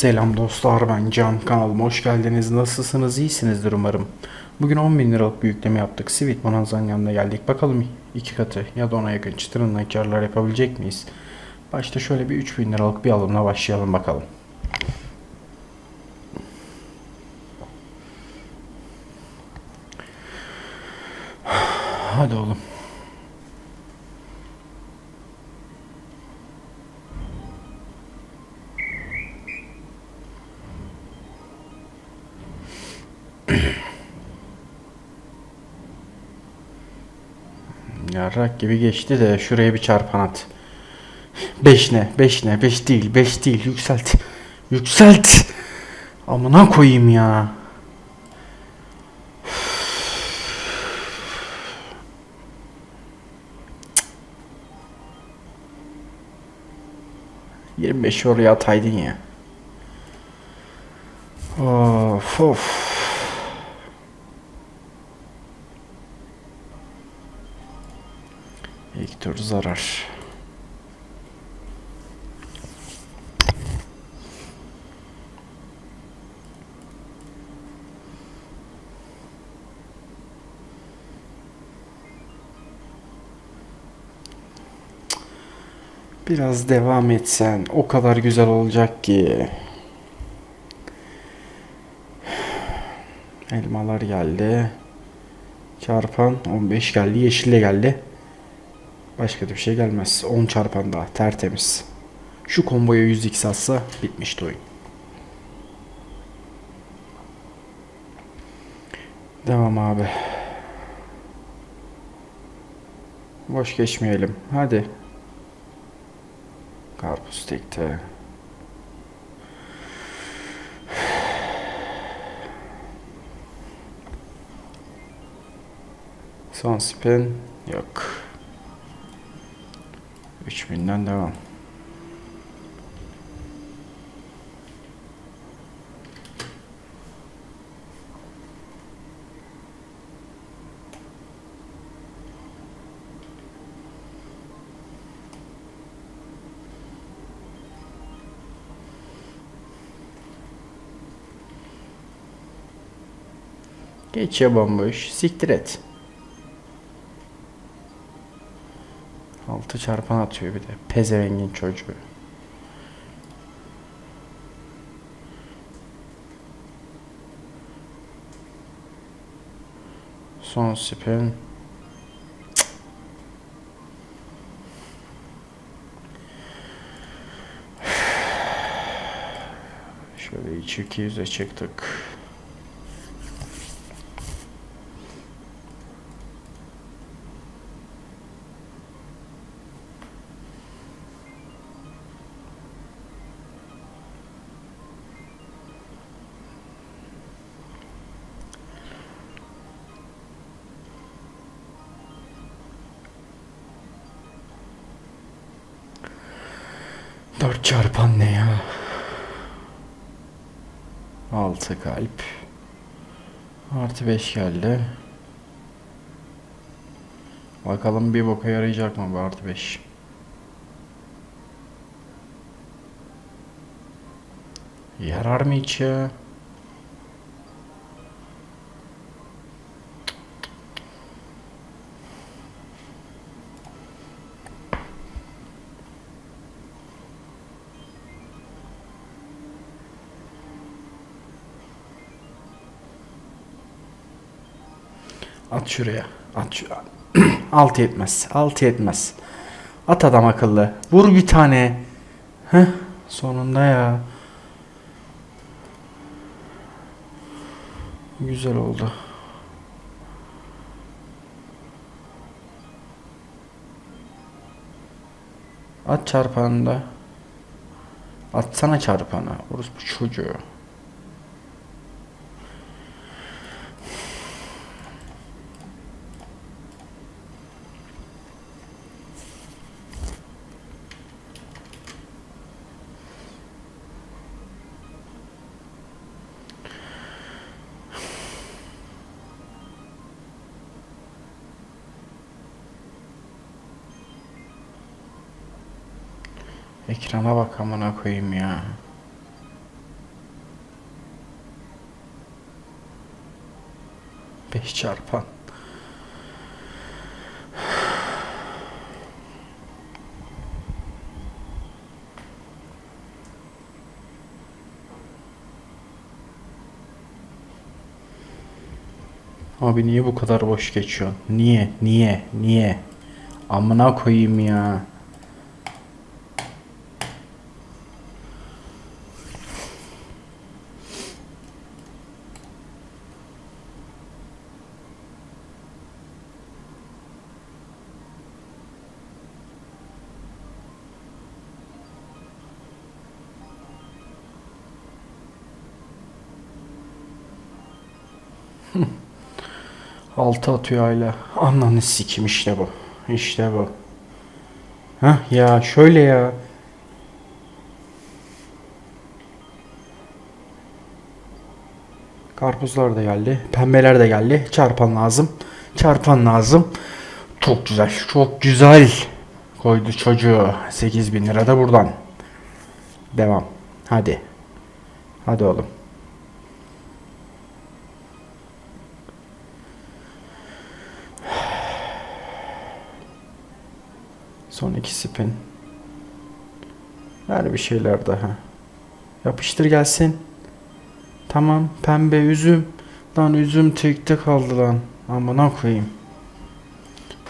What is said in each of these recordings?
Selam dostlar ben Can kanalıma hoş geldiniz. Nasılsınız? İyisinizdir umarım. Bugün 10 bin liralık bir yükleme yaptık. Sweet Bonanza'nın yanına geldik. Bakalım iki katı ya da ona yakın çıtırından karlar yapabilecek miyiz? Başta şöyle bir 3 bin liralık bir alımla başlayalım bakalım. Hadi oğlum. Yarrak gibi geçti de şuraya bir çarpan at. 5 ne? 5 ne? 5 değil. 5 değil. Yükselt. Yükselt. Amına koyayım ya. Yirmi beş oraya ataydın ya. Of of. Tur zarar. Biraz devam etsen o kadar güzel olacak ki. Elmalar geldi. Çarpan 15 geldi. Yeşille geldi. Başka bir şey gelmez. 10 çarpan daha tertemiz. Şu komboya 100x atsa bitmişti oyun. Devam abi. Boş geçmeyelim. Hadi. Karpuz tekte. Son spin yok. 3000'den devam. Geç ya bomboş. Siktir et. 6 çarpan atıyor bir de. Pezevengin çocuğu. Son spin. Şöyle iç 200'e çıktık. Dört çarpan ne ya? Altı kalp. Artı beş geldi. Bakalım bir boka yarayacak mı bu artı beş? Yarar mı hiç ya? At şuraya. At şu. Altı yetmez. Altı yetmez. At adam akıllı. Vur bir tane. Heh. Sonunda ya. Güzel oldu. At çarpanı da. Atsana çarpanı. Orospu çocuğu. Ekrana bak amına koyayım ya. Beş çarpan. Abi niye bu kadar boş geçiyor? Niye? Niye? Niye? Amına koyayım ya. Altı atıyor hala. Ananı sikim işte bu. İşte bu. Hah ya şöyle ya. Karpuzlar da geldi. Pembeler de geldi. Çarpan lazım. Çarpan lazım. Çok güzel. Çok güzel. Koydu çocuğu. 8000 lira da buradan. Devam. Hadi. Hadi oğlum. Son iki spin. Ver bir şeyler daha. Yapıştır gelsin. Tamam. Pembe üzüm. Lan üzüm tekte kaldı lan. Amına koyayım.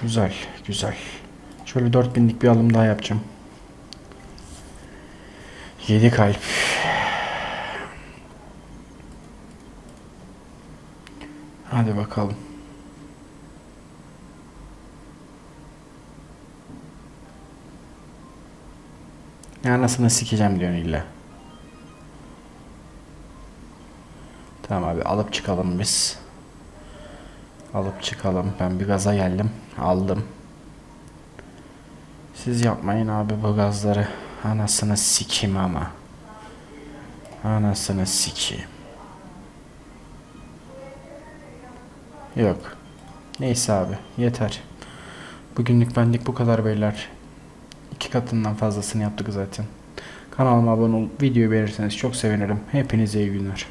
Güzel. Güzel. Şöyle 4000'lik bir alım daha yapacağım. 7 kalp. Hadi bakalım. Anasını sikeceğim diyorsun illa. Tamam abi alıp çıkalım biz. Alıp çıkalım. Ben bir gaza geldim. Aldım. Siz yapmayın abi bu gazları. Anasını sikim ama. Anasını sikeyim. Yok. Neyse abi yeter. Bugünlük benlik bu kadar beyler. İki katından fazlasını yaptık zaten. Kanalıma abone olup videoyu beğenirseniz çok sevinirim. Hepinize iyi günler.